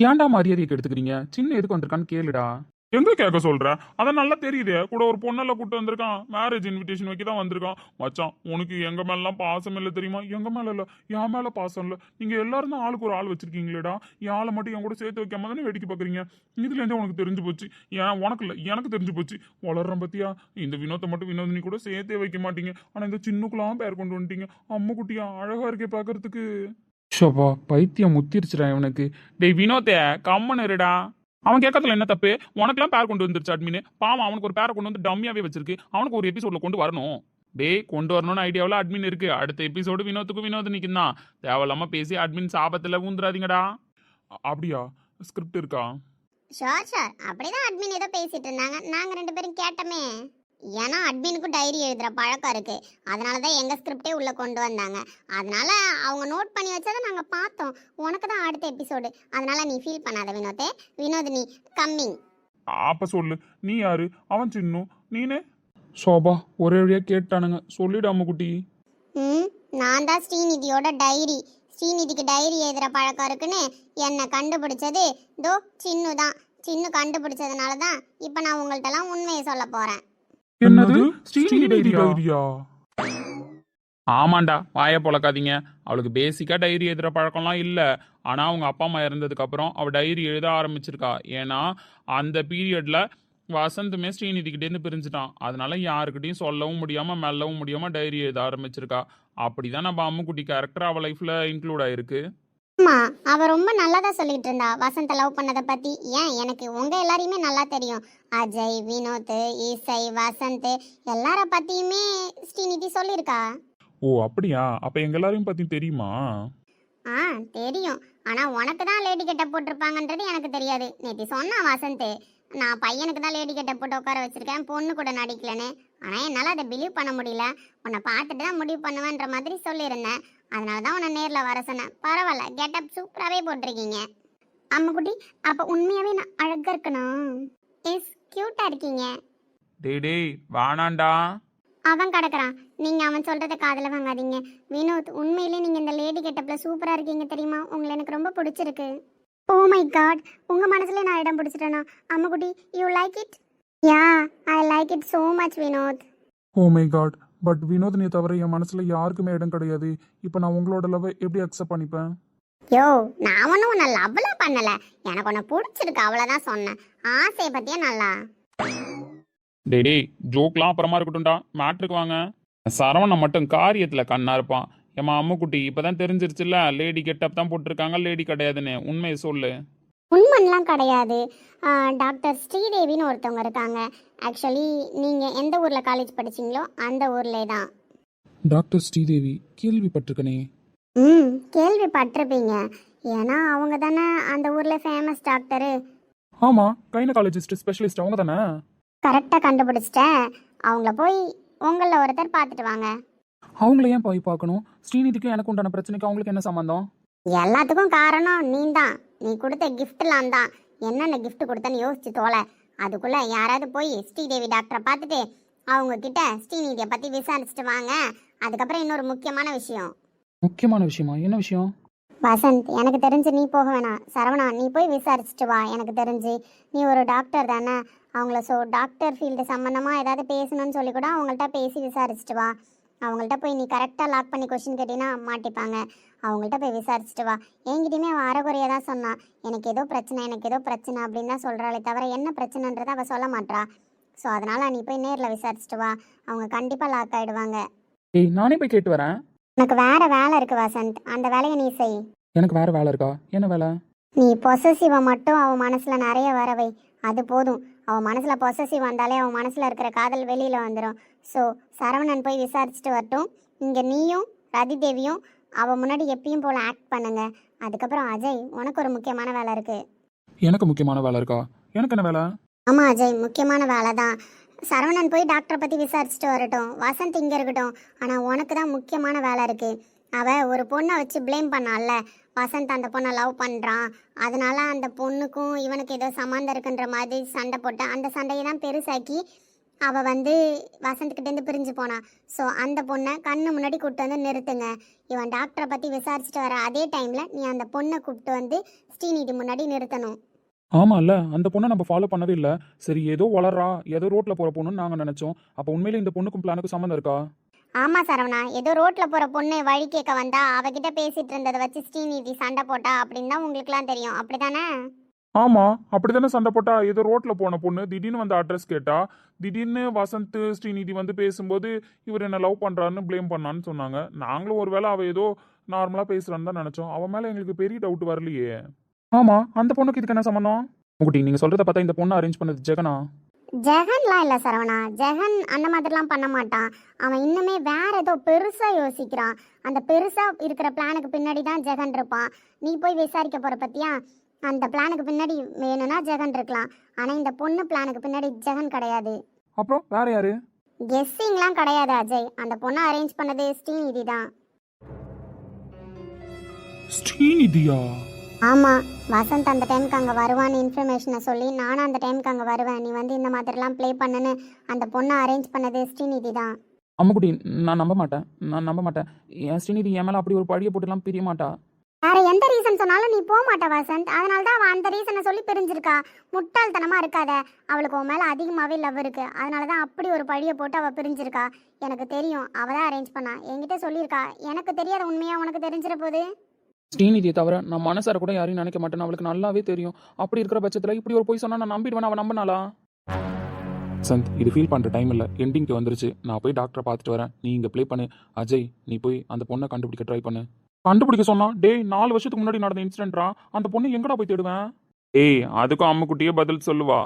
ஏன்டா மரியாதையை எடுத்துக்கிறீங்க சின்ன எதுக்கு வந்திருக்கான்னு கேளுடா. எங்க கேட்க சொல்ற? அதான் நல்லா தெரியுதே. கூட ஒரு பொண்ணெல்லாம் கூட்டு வந்திருக்கான். மேரேஜ் இன்விடேஷன் வைக்க தான் வந்திருக்கான். மச்சான் உனக்கு எங்க மேலாம் பாசம் இல்லை தெரியுமா? எங்க மேல இல்ல. என் மேல பாசம் இல்லை. நீங்க எல்லாரும் தான் ஆளுக்கு ஒரு ஆள் வச்சிருக்கீங்களேடா. என் ஆளை மட்டும் என் கூட சேர்த்து வைக்காம தானே வேடிக்கை பாக்குறீங்க? இதுல இருந்தே உனக்கு தெரிஞ்சு போச்சு. ஏன் உனக்கு இல்ல. எனக்கு தெரிஞ்சு போச்சு. வளர்றேன் பத்தியா? இந்த வினோத்தை மட்டும் வினோதினி கூட சேர்த்தே வைக்க மாட்டீங்க. ஆனா இந்த சின்னுக்குலாம் பேர் கொண்டு வந்துட்டீங்க. அம்மா குட்டியா அழகா இருக்கே பாக்குறதுக்கு. ஷோபா பைத்தியம் முத்திருச்சுடா இவனுக்கு. டேய் வினோத்தே கம்மன் இருடா. அவன் கேட்கறதுல என்ன தப்பு? உனக்குலாம் பேர் கொண்டு வந்துருச்சு அட்மின் பாவம் அவனுக்கு ஒரு பேரை கொண்டு வந்து டம்மியாவே வச்சிருக்கு. அவனுக்கு ஒரு எபிசோட்ல கொண்டு வரணும். டேய் கொண்டு வரணும்னு ஐடியாவில் அட்மின் இருக்கு. அடுத்த எபிசோடு வினோத்துக்கும் வினோதனிக்கும் தான் தேவையில்லாம பேசி அட்மின் சாபத்தில் ஊந்துறாதீங்கடா. அப்படியா? ஸ்கிரிப்ட் இருக்கா? ஷோர் ஷோர் அப்படிதான் அட்மின் ஏதோ பேசிட்டு இருந்தாங்க. நாங்க ரெண்டு பேரும் கேட்டோமே. ஏன்னா அட்மினுக்கும் டைரி எழுதுற பழக்கம் இருக்கு. அதனால தான் எங்க ஸ்கிரிப்டே உள்ள கொண்டு வந்தாங்க. அதனால அவங்க நோட் பண்ணி வச்சதை நாங்க பார்த்தோம். உனக்கு தான் அடுத்த எபிசோடு அதனால நீ ஃபீல் பண்ணாத வினோதே. வினோதினி கம்மிங் அப்ப சொல்லு. நீ யாரு? அவன் சின்னு. நீனே? ஷோபா ஒரே வழியா கேட்டானுங்க. சொல்லிடு அம்முக்குட்டி ம் நான் தான் ஸ்ரீநிதியோட டைரி ஸ்ரீநிதிக்கு டைரி எழுதுற பழக்கம் இருக்குன்னு என்னை கண்டுபிடிச்சது தோ சின்னு தான். சின்னு கண்டுபிடிச்சதுனால தான் இப்போ நான் உங்கள்கிட்டலாம் உண்மையை சொல்ல போறேன். என்னது? டைரியா? ஆமாண்டா வாயை பொழக்காதீங்க. அவளுக்கு பேசிக்காக டைரி எழுதுகிற பழக்கம்லாம் இல்லை. ஆனால் அவங்க அப்பா அம்மா இறந்ததுக்கு அப்புறம் அவள் டைரி எழுத ஆரம்பிச்சிருக்கா. ஏன்னா அந்த பீரியடில் வசந்துமே ஸ்ரீநிதிக்கிட்டேருந்து பிரிஞ்சுட்டான். அதனால யாருக்கிட்டையும் சொல்லவும் முடியாமல் மெல்லவும் முடியாமல் டைரி எழுத ஆரம்பிச்சிருக்கா. அப்படி தான் நம்ம அம்முக்குட்டி கேரக்டர் அவள் லைஃப்பில் இன்க்ளூட் ஆயிருக்கு. அம்மா அவ ரொம்ப நல்லதா சொல்லிட்டு இருந்தா. வசந்த லவ் பண்ணதை பத்தி. ஏன்? எனக்கு உங்க எல்லாரையுமே நல்லா தெரியும். அஜய் வினோத் இசை வசந்த் எல்லார பத்தியுமே ஸ்ரீநிதி சொல்லியிருக்கா. ஓ அப்படியா? அப்ப எங்க எல்லாரையும் பத்தி தெரியுமா? ஆ தெரியும். ஆனா உனக்கு தான் லேடி கெட்ட போட்டிருப்பாங்கன்றது எனக்கு தெரியாது. நேத்தி சொன்னா வசந்த் நான் பையனுக்கு தான் லேடி கெட்ட போட்டு உட்கார வச்சிருக்கேன். பொண்ணு கூட நடிக்கலன்னு. ஆனா என்னால அதை பிலீவ் பண்ண முடியல. உன்னை பார்த்துட்டு தான் முடிவு பண்ணுவேன்ற மாதிரி சொல்லியிருந்தேன். அதனால தான் உன்னை நேர்ல வர சொன்னேன். பரவாயில்ல கெட்டப் சூப்பராகவே போட்டிருக்கீங்க. அம்முக்குட்டி அப்ப உண்மையாவே நான் அழகா இருக்கணும் எஸ் கியூட்டா இருக்கீங்க. டேய் டேய் வானாண்டா. அவன் கிடக்குறான். நீங்க அவன் சொல்றத காதுல வாங்காதீங்க. வினோத் உண்மையிலே நீங்க இந்த லேடி கெட்டப்ல சூப்பரா இருக்கீங்க தெரியுமா? உங்களை எனக்கு ரொம்ப பிடிச்சிருக்கு. ஓ மை காட் உங்க மனசுல நான் இடம் பிடிச்சிட்டேனா? Ammukutty you like it ya I like it so much Vinod. Oh my god but வினோதினியை தவிர என் மனசுல யாருக்குமே இடம் கிடையாது. இப்போ நான் உங்களோட லவ் எப்படி அக்செப்ட் பண்ணிப்பேன்? யோ நான் ஒன்றும் உன்னை லவ்லாம் பண்ணல. எனக்கு உன்னை பிடிச்சிருக்கு அவ்வளோதான் சொன்னேன். ஆசையை பத்தியே நல்லா? டேய் டேய் ஜோக்லாம் அப்புறமா இருக்கட்டும்டா. மேட்ருக்கு வாங்க. சரவணன் மட்டும் காரியத்தில் கண்ணா இருப்பான். ஏமா அம்முக்குட்டி இப்போதான் தெரிஞ்சிருச்சுல்ல? லேடி கெட்டப் தான் போட்டிருக்காங்க லேடி கிடையாதுன்னு. உண்மையை சொல்லு. உண்மைலாம் கிடையாது. டாக்டர் ஸ்ரீதேவின்னு ஒருத்தவங்க இருக்காங்க. ஆக்சுவலி நீங்கள் எந்த ஊரில் காலேஜ் படிச்சீங்களோ அந்த ஊர்லே தான். டாக்டர் ஸ்ரீதேவி கேள்விப்பட்டிருக்கனே. ம் கேள்விப்பட்டிருப்பீங்க. ஏன்னா அவங்க தானே அந்த ஊரில் ஃபேமஸ் டாக்டரு ஆமா கைனகாலஜிஸ்ட் ஸ்பெஷலிஸ்ட் அவங்க தானே. கரெக்டாக கண்டுபிடிச்சிட்டேன். அவங்கள போய் உங்களில் ஒருத்தர் பார்த்துட்டு வாங்க. அவங்கள ஏன் போய் பார்க்கணும்? ஸ்ரீநிதிக்கும் எனக்கு உண்டான பிரச்சனைக்கு அவங்களுக்கு என்ன சம்பந்தம்? எல்லாத்துக்கும் காரணம் நீ தான் நீ கொடுத்த கிஃப்ட்லாம் தான். என்னென்ன gift கொடுத்தேன்னு யோசிச்சு தோலை. அதுக்குள்ளே யாராவது போய் ஸ்ரீதேவி டாக்டரை பார்த்துட்டு அவங்க கிட்ட ஸ்ரீநிதியை பற்றி விசாரிச்சுட்டு வாங்க. அதுக்கப்புறம் இன்னொரு முக்கியமான விஷயம். முக்கியமான விஷயமா? என்ன விஷயம்? வசந்த் எனக்கு தெரிஞ்சு நீ போக வேணாம். சரவணா நீ போய் விசாரிச்சுட்டு வா எனக்கு தெரிஞ்சு. நீ ஒரு டாக்டர் தானே. அவங்கள ஸோ டாக்டர் ஃபீல்டு சம்மந்தமாக ஏதாவது பேசணும்னு சொல்லி கூட அவங்கள்ட்ட பேசி விசாரிச்சுட்டு வா. அவங்கள்ட்ட போய் நீ கரெக்டாக லாக் பண்ணி கொஷின் கேட்டினா மாட்டிப்பாங்க. அவங்கள்ட்ட போய் விசாரிச்சுட்டு வா. என்கிட்டயுமே அவள் அறகுறையாக தான் சொன்னான். எனக்கு ஏதோ பிரச்சனை எனக்கு ஏதோ பிரச்சனை அப்படின்னு தான் சொல்கிறாளே தவிர என்ன பிரச்சனைன்றதை அவள் சொல்ல மாட்றா. ஸோ அதனால் நீ போய் நேரில் விசாரிச்சுட்டு வா. அவங்க கண்டிப்பாக லாக் ஆகிடுவாங்க ஏய் நானே போய் கேட்டு வரேன். உனக்கு வேற வேலை இருக்கு வசந்த். அந்த வேலையை நீ செய். எனக்கு வேற வேலை இருக்கா? என்ன வேலை? நீ பொசசிவை மட்டும் அவன் மனசுல நிறைய வரவை அது போதும். அவன் மனசுல பொசசிவ் வந்தாலே அவன் மனசுல இருக்கிற காதல் வெளியில வந்துடும் ஸோ சரவணன் போய் விசாரிச்சுட்டு வரட்டும். இங்க நீயும் ரதி தேவியும் அவன் முன்னாடி எப்பயும் போல ஆக்ட் பண்ணுங்க. அதுக்கப்புறம் அஜய் உனக்கு ஒரு முக்கியமான வேலை இருக்கு. எனக்கு முக்கியமான வேலை இருக்கா? எனக்கு என்ன வேலை? ஆமா அஜய் முக்கியமான வேலை தான். சரவணன் போய் டாக்டரை பத்தி விசாரிச்சுட்டு வரட்டும். வசந்த் இங்க இருக்கட்டும். ஆனா உனக்கு தான் முக்கியமான வேலை இருக்கு. அவள் ஒரு பொண்ணை வச்சு ப்ளேம் பண்ணால வசந்த் அந்த பொண்ணை லவ் பண்ணுறான் அதனால அந்த பொண்ணுக்கும் இவனுக்கு ஏதோ சம்மந்தம் இருக்குன்ற மாதிரி சண்டை போட்டு அந்த சண்டையை தான் பெருசாக்கி அவள் வந்து வசந்த்கிட்டேருந்து பிரிஞ்சு போனா. ஸோ அந்த பொண்ணை கண்ணு முன்னாடி கூப்பிட்டு வந்து நிறுத்துங்க. இவன் டாக்டரை பற்றி விசாரிச்சுட்டு வர அதே டைமில் நீ அந்த பொண்ணை கூப்பிட்டு வந்து ஸ்ரீநிதி முன்னாடி நிறுத்தணும். ஆமாம்ல அந்த பொண்ணை நம்ம ஃபாலோ பண்ணவே இல்லை. சரி ஏதோ வளர்றா ஏதோ ரோட்டில் போகிற பொண்ணுன்னு நாங்கள் நினச்சோம். அப்போ உண்மையிலே இந்த பொண்ணுக்கும் பிளானுக்கும் சம்மந்தம் இருக்கா? ஆமா சரவணா ஏதோ ரோட்ல போற பொண்ணு வழி கேட்க வந்தா அவகிட்ட பேசிட்டு இருந்ததை வச்சு ஸ்ரீநிதி சண்டை போட்டா அப்படின்னு தான் உங்களுக்குலாம் தெரியும். அப்படிதானே? ஆமா அப்படித்தானே சண்டை போட்டா? ஏதோ ரோட்ல போன பொண்ணு திடீர்னு வந்து அட்ரஸ் கேட்டா திடீர்னு வசந்த் ஸ்ரீநிதி வந்து பேசும்போது இவர் என்ன லவ் பண்றாருன்னு ப்ளேம் பண்ணான்னு சொன்னாங்க. நாங்களும் ஒருவேளை அவ ஏதோ நார்மலா பேசுறான்னு தான் நினைச்சோம். அவன் மேல எங்களுக்கு பெரிய டவுட் வரலையே. ஆமா அந்த பொண்ணுக்கு இதுக்கு என்ன சம்மந்தம் குட்டி நீங்க சொல்றத பார்த்தா இந்த பொண்ணு அரேஞ்ச் பண்ணது ஜெகனா? ஜெகன்லாம் இல்ல சரவணா. ஜெகன் அந்த மாதிரிலாம் பண்ண மாட்டான். அவன் இன்னுமே வேற ஏதோ பெருசா யோசிக்கிறான். அந்த பெருசா இருக்கிற பிளானுக்கு பின்னாடி தான் ஜெகன் இருப்பான். நீ போய் விசாரிக்க போற பத்தியா? அந்த பிளானுக்கு பின்னாடி வேணும்னா ஜெகன் இருக்கலாம். ஆனா இந்த பொண்ணு பிளானுக்கு பின்னாடி ஜெகன் கிடையாது. அப்புறம் வேற யாரு? கெஸ்ஸிங்லாம் கிடையாது அஜய். அந்த பொண்ணை அரேஞ்ச் பண்ணது ஸ்ரீநிதி தான் ஸ்ரீநிதியா? ஆமா வசந்த் அந்த டைம்க்கு அங்க வருவான்னு இன்ஃபர்மேஷனை சொல்லி நானும் அந்த டைம்க்கு அங்க வருவேன். நீ வந்து இந்த மாதிரிலாம் ப்ளே பண்ணுன்னு அந்த பொண்ணை அரேஞ்ச் பண்ணது ஸ்ரீநிதி தான். அம்முக்குட்டி நான் நம்ப மாட்டேன். நான் நம்ப மாட்டேன். என் ஸ்ரீநிதி என் மேலே அப்படி ஒரு பழியை போட்டுலாம் பிரிய மாட்டா. வேற எந்த ரீசன் சொன்னாலும் நீ போக மாட்ட வசந்த். அதனால தான் அவன் அந்த ரீசனை சொல்லி பிரிஞ்சிருக்கா. முட்டாள்தனமா இருக்காத. அவளுக்கு உன் மேல அதிகமாவே லவ் இருக்கு. அதனால தான் அப்படி ஒரு பழியை போட்டு அவ பிரிஞ்சிருக்கா. எனக்கு தெரியும். அவ தான் அரேஞ்ச் பண்ணா. என்கிட்ட சொல்லியிருக்கா. எனக்கு தெரியாத உண்மையா உனக்கு தெரிஞ்சிட போகுது ஸ்ரீநிதியை தவிர நான் மனசார கூட யாரையும் நினைக்க மாட்டேன். அவளுக்கு நல்லாவே தெரியும். அப்படி இருக்கிற பட்சத்தில் இப்படி ஒரு போய் சொன்னா நான் நம்பிடுவேன்? அவன் நம்பினாளா? சந்த் இது ஃபீல் பண்ணுற டைம் இல்லை. எண்டிங்க்கு வந்துருச்சு. நான் போய் டாக்டரை பார்த்துட்டு வரேன். நீ இங்கே ப்ளே பண்ணு. அஜய் நீ போய் அந்த பொண்ணை கண்டுபிடிக்க ட்ரை பண்ணு. கண்டுபிடிக்க சொன்னா டேய் நாலு வருஷத்துக்கு முன்னாடி நடந்த இன்சிடென்ட்ரா அந்த பொண்ணு எங்கடா போய் தேடுவேன்? ஏய் அதுக்கும் அம்முக்குட்டியே பதில் சொல்லுவா.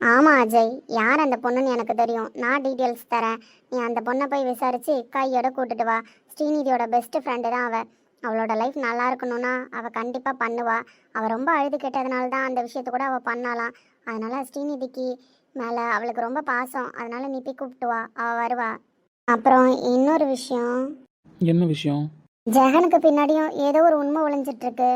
ஆமா அஜய். யார் அந்த பொண்ணுன்னு எனக்கு தெரியும். நான் டீட்டெயில்ஸ் தரேன். நீ அந்த பொண்ணை போய் விசாரிச்சு கையோட கூட்டிட்டு வா. ஸ்ரீநிதியோட பெஸ்ட் ஃப்ரெண்டு தான் அவ. அவளோட லைஃப் நல்லா இருக்கணும்னா அவ கண்டிப்பா பண்ணுவா. அவ ரொம்ப அழுது கேட்டதுனால தான் அந்த விஷயத்த கூட அவ பண்ணலாம் அதனால ஸ்ரீநிதிக்கு மேல அவளுக்கு ரொம்ப பாசம். அதனால நீ போய் கூப்பிட்டு வா அவ வருவா. அப்புறம் இன்னொரு விஷயம். என்ன விஷயம்? ஜெகனுக்கு பின்னாடியும் ஏதோ ஒரு உண்மை ஒளிஞ்சிட்டு இருக்கு.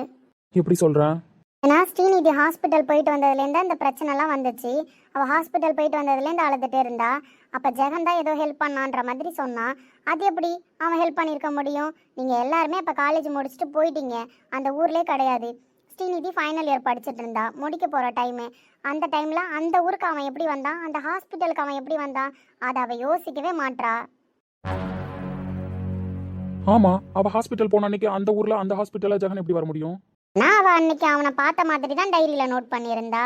எப்படி சொல்கிறேன் ஏன்னா ஸ்ரீநிதி ஹாஸ்பிட்டல் போயிட்டு வந்ததுலேருந்து அந்த பிரச்சனைலாம் வந்துச்சு. அவள் ஹாஸ்பிட்டல் போயிட்டு வந்ததுலேருந்து அழுதுகிட்டே இருந்தா அப்போ ஜெகன் தான் ஏதோ ஹெல்ப் பண்ணான்ற மாதிரி சொன்னான் அது எப்படி அவன் ஹெல்ப் பண்ணியிருக்க முடியும்? நீங்கள் எல்லாருமே இப்போ காலேஜ் முடிச்சுட்டு போயிட்டீங்க. அந்த ஊர்லேயே கிடையாது. ஸ்ரீநிதி ஃபைனல் இயர் படிச்சுட்டு இருந்தா முடிக்க போகிற டைமு அந்த டைமில் அந்த ஊருக்கு அவன் எப்படி வந்தான்? அந்த ஹாஸ்பிட்டலுக்கு அவன் எப்படி வந்தான்? அதை அவள் யோசிக்கவே மாட்றா. ஆமா அவ ஹாஸ்பிட்டல் போன அன்னைக்கு அந்த ஊர்ல அந்த ஹாஸ்பிட்டல்ல ஜெகன் எப்படி வர முடியும்? நான் அவள் அன்னைக்கு அவனை பார்த்த மாதிரி தான் டைரியில் நோட் பண்ணியிருந்தா.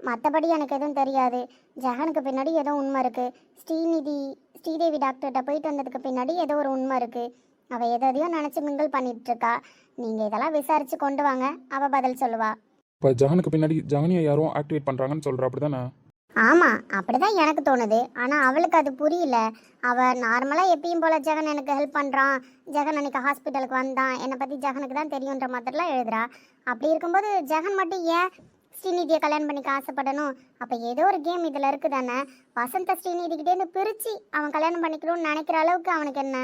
மற்றபடி எனக்கு எதுவும் தெரியாது. ஜெகனுக்கு பின்னாடி ஏதோ உண்மை இருக்குது ஸ்ரீநிதி ஸ்ரீதேவி டாக்டர்கிட்ட போயிட்டு வந்ததுக்கு பின்னாடி ஏதோ ஒரு உண்மை இருக்குது அவள் எதையோ நினச்சி மிங்கிள் பண்ணிகிட்ருக்கா நீங்கள் இதெல்லாம் விசாரித்து கொண்டு வாங்க. அவள் பதில் சொல்லுவா. இப்போ ஜெகனுக்கு பின்னாடி ஜெகனியை யாரும் ஆக்டிவேட் பண்ணுறாங்கன்னு சொல்கிற அப்படி தானே ஆமாம் அப்படிதான் எனக்கு தோணுது. ஆனால் அவளுக்கு அது புரியல. அவள் நார்மலாக எப்பயும் போல் ஜெகன் எனக்கு ஹெல்ப் பண்ணுறான் ஜெகன் அன்னைக்கு ஹாஸ்பிட்டலுக்கு வந்தான். என்னை பற்றி ஜெகனுக்கு தான் தெரியுன்ற மாதிரிலாம் எழுதுறா. அப்படி இருக்கும்போது ஜெகன் மட்டும் ஏன் ஸ்ரீநிதியை கல்யாணம் பண்ணிக்க ஆசைப்படணும்? அப்போ ஏதோ ஒரு கேம் இதில் இருக்குது தானே வசந்த ஸ்ரீநிதிக்கிட்டேருந்து பிரித்து அவன் கல்யாணம் பண்ணிக்கணும்னு நினைக்கிற அளவுக்கு அவனுக்கு என்ன?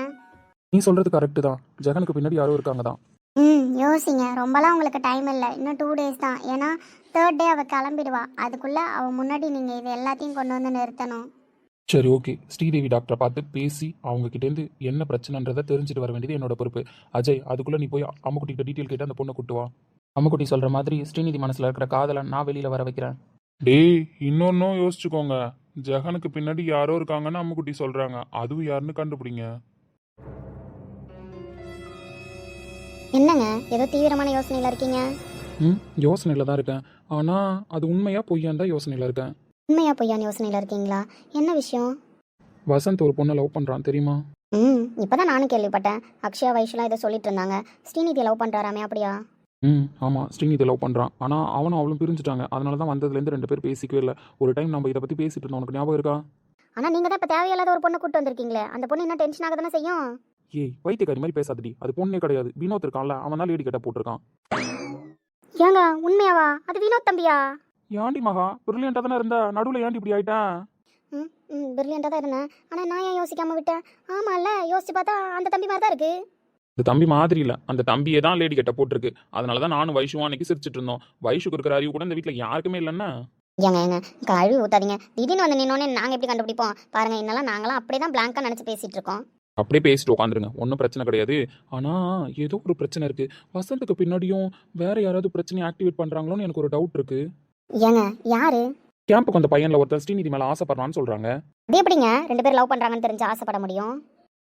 நீ சொல்கிறது கரெக்டு தான். ஜெகனுக்கு பின்னாடி யாரும் இருக்காங்க தான் ம் யோசிங்க. ரொம்பலாம் உங்களுக்கு டைம் இல்லை. இன்னும் டூ டேஸ் தான். ஏன்னா தேர்ட் டே அவள் கிளம்பிடுவா. அதுக்குள்ளே அவள் முன்னாடி நீங்கள் இது எல்லாத்தையும் கொண்டு வந்து நிறுத்தணும். சரி ஓகே ஸ்ரீதேவி டாக்டரை பார்த்து பேசி அவங்க கிட்டேருந்து என்ன பிரச்சனைன்றதை தெரிஞ்சுட்டு வர வேண்டியது என்னோட பொறுப்பு. அஜய் அதுக்குள்ள நீ போய் அம்முக்குட்டிகிட்ட டீட்டெயில் கேட்டு அந்த பொண்ணை கூட்டு வா அம்முக்குட்டி சொல்கிற மாதிரி ஸ்ரீநிதி மனசில் இருக்கிற காதலை நான் வெளியில் வர வைக்கிறேன். டேய் இன்னொன்னும் யோசிச்சுக்கோங்க. ஜெகனுக்கு பின்னாடி யாரோ இருக்காங்கன்னு அம்முக்குட்டி சொல்றாங்க. அதுவும் யாருன்னு கண்டுபிடிங்க. என்னங்க ஏதோ தீவிரமான யோசனையில் இருக்கீங்க? ம் யோசனையில் தான் இருக்கேன். ஆனால் அது உண்மையா பொய்யான்னு தான் யோசனையில் இருக்கேன். உண்மையா பொய்யான்னு யோசனையில் இருக்கீங்களா? என்ன விஷயம்? வசந்த் ஒரு பொண்ணை லவ் பண்ணுறான் தெரியுமா? ம் இப்பதான் நானும் கேள்விப்பட்டேன். அக்ஷயா வைஷ்லாம் இதை சொல்லிட்டு இருந்தாங்க. ஸ்ரீநிதி லவ் பண்றாராமே அப்படியா? ம் ஆமாம் ஸ்ரீநிதி லவ் பண்ணுறான் ஆனால் அவனும் அவளும் பிரிஞ்சுட்டாங்க. அதனால தான் வந்ததுலேருந்து ரெண்டு பேர் பேசிக்கவே இல்லை. ஒரு டைம் நம்ம இதை பற்றி பேசிட்டு இருந்தோம். உனக்கு ஞாபகம் இருக்கா? ஆனா நீங்க தான் இப்ப தேவையில்லாத ஒரு பொண்ணை கூட்டு வந்திருக்கீங்களே. அந்த பொண்ணு இன்னும் டென்ஷன் ஆக தானே செய்யும்? ஏய் வைத்தியக்காரி மாதிரி பேசாதடி. அது பொண்ணே கிடையாது. வினோத் இருக்கான்ல அவன் தான் லேடி கட்ட போட்டிருக்கான். ஏங்க உண்மையாவா? அது வினோத் தம்பியா? ஏன்டி மகா பிரில்லியண்டாக தானே இருந்தா? நடுவில் ஏன்டி இப்படி ஆயிட்டேன்? ம் ம் பிரில்லியண்டாக தான் இருந்தேன். ஆனால் நான் ஏன் யோசிக்காம விட்டேன்? ஆமாம்ல யோசிச்சு பார்த்தா அந்த தம்பி மாதிரி தான் இருக்கு. இந்த தம்பி மாதிரி இல்லை. அந்த தம்பியே தான் லேடி கட்ட போட்டிருக்கு. அதனால தான் நானும் வைஷுவும் அன்னைக்கு சிரிச்சிட்டு இருந்தோம். வைஷுக்கு இருக்கிற அறிவு கூட இந்த வீட்டில் யாருக்குமே இல்லைன்னா. ஏங்க ஏங்க கழுவி ஊத்தாதீங்க. திடீர்னு வந்து நின்னோடனே நாங்கள் எப்படி கண்டுபிடிப்போம்? பாருங்க இன்னெல்லாம் நாங்களாம் அப்படியே தான் பிளாங்காக நினச்சி பேசிட்டு இருக்கோம். அப்படியே பேசிட்டு உட்காந்துருங்க. ஒன்றும் பிரச்சனை கிடையாது. ஆனால் ஏதோ ஒரு பிரச்சனை இருக்கு. வசந்துக்கு பின்னாடியும் வேற யாராவது பிரச்சனையை ஆக்டிவேட் பண்ணுறாங்களோன்னு எனக்கு ஒரு டவுட் இருக்கு. ஏங்க யாரு? கேம்புக்கு அந்த பையனில் ஒருத்தர் ஸ்ரீநிதி மேலே ஆசைப்படுறான்னு சொல்கிறாங்க அது எப்படிங்க? ரெண்டு பேரும் லவ் பண்ணுறாங்கன்னு தெரிஞ்சு ஆசைப்பட முடியும்?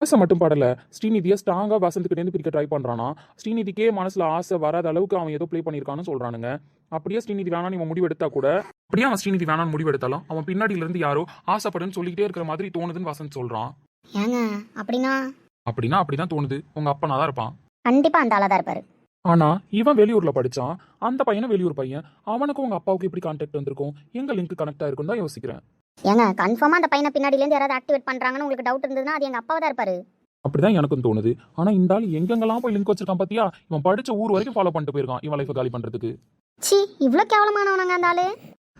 ஆசை மட்டும் படல. ஸ்ரீநிதியை ஸ்ட்ராங்காக வசந்துக்கிட்டேருந்து பிரிக்க ட்ரை பண்ணுறானா ஸ்ரீநிதிக்கே மனசில் ஆசை வராத அளவுக்கு அவன் ஏதோ ப்ளே பண்ணியிருக்கான்னு சொல்கிறானுங்க அப்படியே ஸ்ரீநிதி வேணான்னு இவன் முடிவெடுத்தா கூட அப்படியே அவன் ஸ்ரீநிதி வேணான்னு முடிவெடுத்தாலும் அவன் பின்னாடியில இருந்து யாரோ ஆசைப்படுன்னு சொல்லிக்கிட்டே இருக்கிற மாதிரி தோணுதுன்னு வசந்த் சொல்கிறான் ஏங்க அப்படின்னா? அப்படின்னா அப்படிதான் தோணுது. உங்க அப்பனா தான் இருப்பான். கண்டிப்பாக அந்த ஆளாக தான் இருப்பாரு. ஆனா இவன் வெளியூர்ல படிச்சான். அந்த பையனும் வெளியூர் பையன். அவனுக்கும் உங்க அப்பாவுக்கு எப்படி கான்டாக்ட் வந்திருக்கும்? எங்க லிங்க் கனெக்ட் ஆயிருக்கும் தான் யோசிக்கிறேன். ஏங்க கன்ஃபார்மாக அந்த பையனை பின்னாடிலேருந்து யாராவது ஆக்டிவேட் பண்ணுறாங்கன்னு உங்களுக்கு டவுட் இருந்ததுன்னா அது எங்கள் அப்பாவை தான் இருப்பாரு. அப்படிதான் எனக்கும் தோணுது. ஆனா இந்த ஆள் எங்கெங்கெல்லாம் போய் லிங்க் வச்சிருக்கான் பாத்தியா? இவன் படிச்ச ஊர் வரைக்கும் ஃபாலோ பண்ணிட்டு போயிருக்கான் இவன் லைஃப் காலி பண்றதுக்கு. சி இவ்வளோ கேவலமானவனாங்க அந்த ஆளு.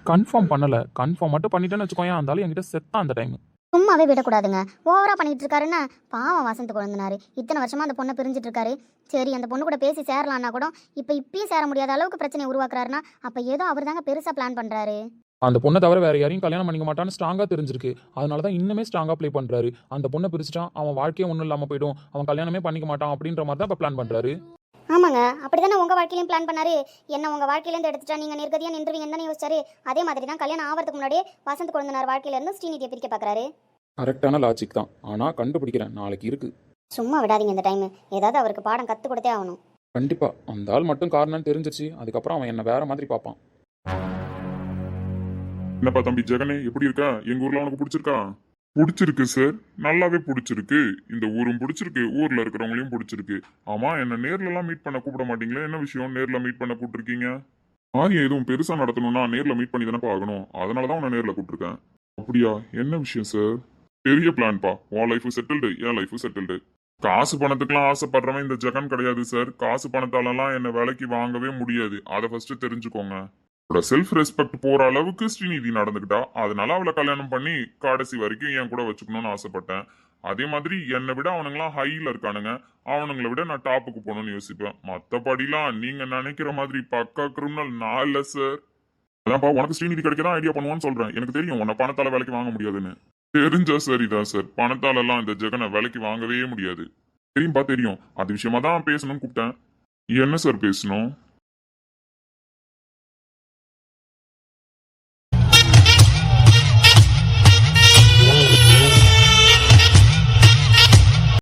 கன்ஃபார்ம் பண்ணல. கன்ஃபார்ம் மட்டும் பண்ணிட்டேன்னு வச்சுக்கோயேன் அந்த ஆள் என்கிட்ட செத்தான் அந்த டைம் சும்மாவே விடக்கூடாதுங்க. ஓவரா பண்ணிட்டு இருக்காருன்னா பாவம் வசந்த் குழந்தனாரு. இத்தனை வருஷமா அந்த பொண்ணை பிரிஞ்சிட்டு இருக்காரு சரி அந்த பொண்ணு கூட பேசி சேரலான்னா கூட இப்போ இப்பயும் சேர முடியாத அளவுக்கு பிரச்சனை உருவாக்குறாருன்னா அப்ப ஏதோ அவர் தாங்க பெருசா பிளான் பண்றாரு. அந்த பொண்ணை தவிர வேற யாரையும் கல்யாணம் பண்ணிக்க மாட்டான்னு ஸ்ட்ராங்கா தெரிஞ்சிருக்கு. அதனால தான் இன்னுமே ஸ்ட்ராங்கா ப்ளே பண்றாரு. அந்த பொண்ணை பிரிச்சிட்டான் அவன் வாழ்க்கையே ஒன்றும் இல்லாம போயிடும். அவன் கல்யாணமே பண்ணிக்க மாட்டான் அப்படின்ற மாதிரி தான் இப்போ பிளான் பண்றாரு. ஆமாங்க அப்படிதானே உங்க வாழ்க்கையிலும் பிளான் பண்ணாரு? என்ன உங்க வாழ்க்கையிலேருந்து எடுத்துட்டா நீங்க நிர்கதியா நின்றுவீங்கன்னு தானே யோசிச்சாரு? அதே மாதிரி தான் கல்யாணம் ஆகிறதுக்கு முன்னாடியே வசந்த் குழந்தினார் வாழ்க்கையில இருந்து ஸ்ரீநிதியை பிரிக்க பாக்குறாரு கரெக்டான லாஜிக் தான். ஆனா கண்டுபிடிக்கிறேன் நாளைக்கு இருக்கு. சும்மா விடாதீங்க இந்த டைம் ஏதாவது அவருக்கு பாடம் கத்து கொடுத்தே ஆகணும். கண்டிப்பா. அந்த ஆள் மட்டும் காரணம் தெரிஞ்சிச்சு அதுக்கப்புறம் அவன் என்ன வேற மாதிரி பார்ப்பான். என்னப்பா தம்பி ஜெகனே எப்படி இருக்க? எங்க ஊர்ல உனக்கு பிடிச்சிருக்கா? பிடிச்சிருக்கு சார் நல்லாவே பிடிச்சிருக்கு. இந்த ஊரும் பிடிச்சிருக்கு ஊரில் இருக்கிறவங்களையும் பிடிச்சிருக்கு. ஆமாம் என்ன நேர்லலாம் மீட் பண்ண கூப்பிட மாட்டீங்களே? என்ன விஷயம் நேரில் மீட் பண்ண கூப்பிட்டுருக்கீங்க? காரியம் எதுவும் பெருசாக நடத்தணும்னா நேரில் மீட் பண்ணி தானே ஆகணும். அதனாலதான் உன்னை நேரில் கூப்பிட்டுருக்கேன். அப்படியா? என்ன விஷயம் சார் பெரிய பிளான்ப்பா உன் லைஃபு செட்டில்டு என் லைஃபு செட்டில்டு காசு பணத்துக்குலாம் ஆசைப்படுறவன் இந்த ஜெகன் கிடையாது சார் காசு பணத்தாலலாம் என்னை விலைக்கு வாங்கவே முடியாது. அதை ஃபஸ்ட்டு தெரிஞ்சுக்கோங்க. அவளோட செல்ஃப் ரெஸ்பெக்ட் போற அளவுக்கு ஸ்ரீநிதி நடந்துக்கிட்டா அதனால அவளை கல்யாணம் பண்ணி கடைசி வரைக்கும் என் கூட வச்சுக்கணும்னு ஆசைப்பட்டேன். அதே மாதிரி என்னை விட அவனுங்களாம் ஹையில் இருக்கானுங்க. அவனுங்களை விட நான் டாப்புக்கு போகணும்னு யோசிப்பேன். மற்றபடிலாம் நீங்க நினைக்கிற மாதிரி பக்கா கிரிமினல் நான் இல்லை சார் அதான்ப்பா உனக்கு ஸ்ரீநிதி கிடைக்கதான் ஐடியா பண்ணுவான்னு சொல்றேன். எனக்கு தெரியும் உன்னை பணத்தால வேலைக்கு வாங்க முடியாதுன்னு. தெரிஞ்சா சரிதான் சார் பணத்தால எல்லாம் இந்த ஜெகனை வேலைக்கு வாங்கவே முடியாது. தெரியும்பா தெரியும். அது விஷயமா தான் பேசணும்னு கூப்பிட்டேன். என்ன சார் பேசணும்?